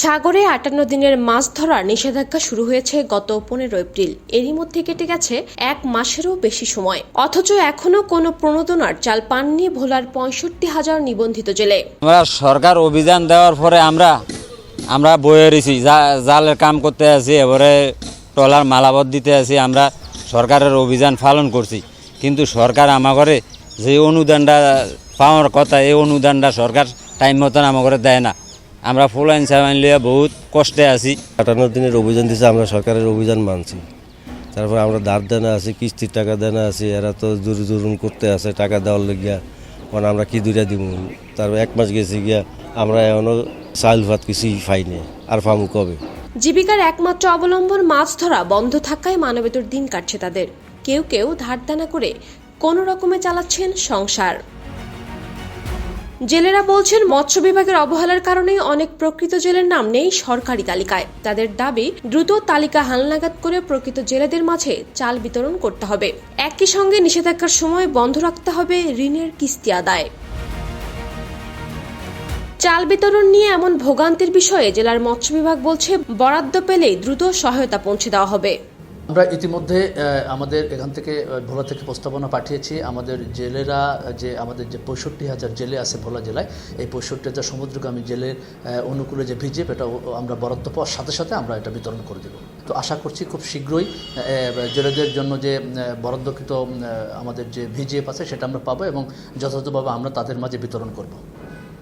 সাগরে আটান্ন দিনের মাছ ধরার নিষেধাজ্ঞা শুরু হয়েছে গত পনেরো এপ্রিল। এরই মধ্যে কেটে গেছে এক মাসেরও বেশি সময়। অথচ এখনও কোনো প্রণোদনার চাল পাননি ভোলার পঁয়ষট্টি হাজার নিবন্ধিত জেলে। আমরা সরকার অভিযান দেওয়ার পরে আমরা আমরা বয়ে রয়েছি জালের কাম করতে আছি, এবারে টলার মালাবত দিতে আছি, আমরা সরকারের অভিযান পালন করছি। কিন্তু সরকার আমাগরে যে অনুদানটা পাওয়ার কথা এই অনুদানটা সরকার টাইম মতন আমাগরে দেয় না। আমরা ফুল আইন সাইন লিয়ে বহুত কষ্টে আছি। আটান্ন দিনের অভিযান দিছে আমরা সরকারের অভিযান মানছি। তারপর আমরা ধার দেনা আছি কিস্তির টাকা দেনা আছি এরা তো জোর জোরুন করতে আছে টাকা দেওয়ার লেগিয়া। মানে আমরা কি দুইটা দিব? তারপর এক মাস গেছি গিয়া আমরা এখনও চাল ভাত কিছুই পাইনি আর পামু কবে? জীবিকার একমাত্র অবলম্বন মাছ ধরা বন্ধ থাকায় মানবেতর দিন কাটছে তাদের। কেউ কেউ ধারদানা করে কোনো রকমে চালাচ্ছেন সংসার। জেলেরা বলছেন, মৎস্য বিভাগের অবহেলার কারণেই অনেক প্রকৃত জেলের নাম নেই সরকারি তালিকায়। তাদের দাবি, দ্রুত তালিকা হালনাগাদ করে প্রকৃত জেলেদের মাঝে চাল বিতরণ করতে হবে। একই সঙ্গে নিষেধাজ্ঞার সময় বন্ধ রাখতে হবে ঋণের কিস্তি আদায়। চাল বিতরণ নিয়ে এমন ভোগান্তির বিষয়ে জেলার মৎস্য বিভাগ বলছে, বরাদ্দ পেলেই দ্রুত সহায়তা পৌঁছে দেওয়া হবে। আমরা ইতিমধ্যে আমাদের এখান থেকে ভোলা থেকে প্রস্তাবনা পাঠিয়েছি। আমাদের জেলেরা যে আমাদের যে পঁয়ষট্টি হাজার জেলে আছে ভোলা জেলায়, এই পঁয়ষট্টি হাজার সমুদ্রগামী জেলের অনুকূলে যে ভিজিপ এটা আমরা বরাদ্দ পাওয়ার সাথে সাথে আমরা এটা বিতরণ করে দেব। তো আশা করছি খুব শীঘ্রই জেলেদের জন্য যে বরাদ্দকৃত আমাদের যে ভিজিএফ আছে, সেটা আমরা পাবো এবং যথাযথভাবে আমরা তাদের মাঝে বিতরণ করব।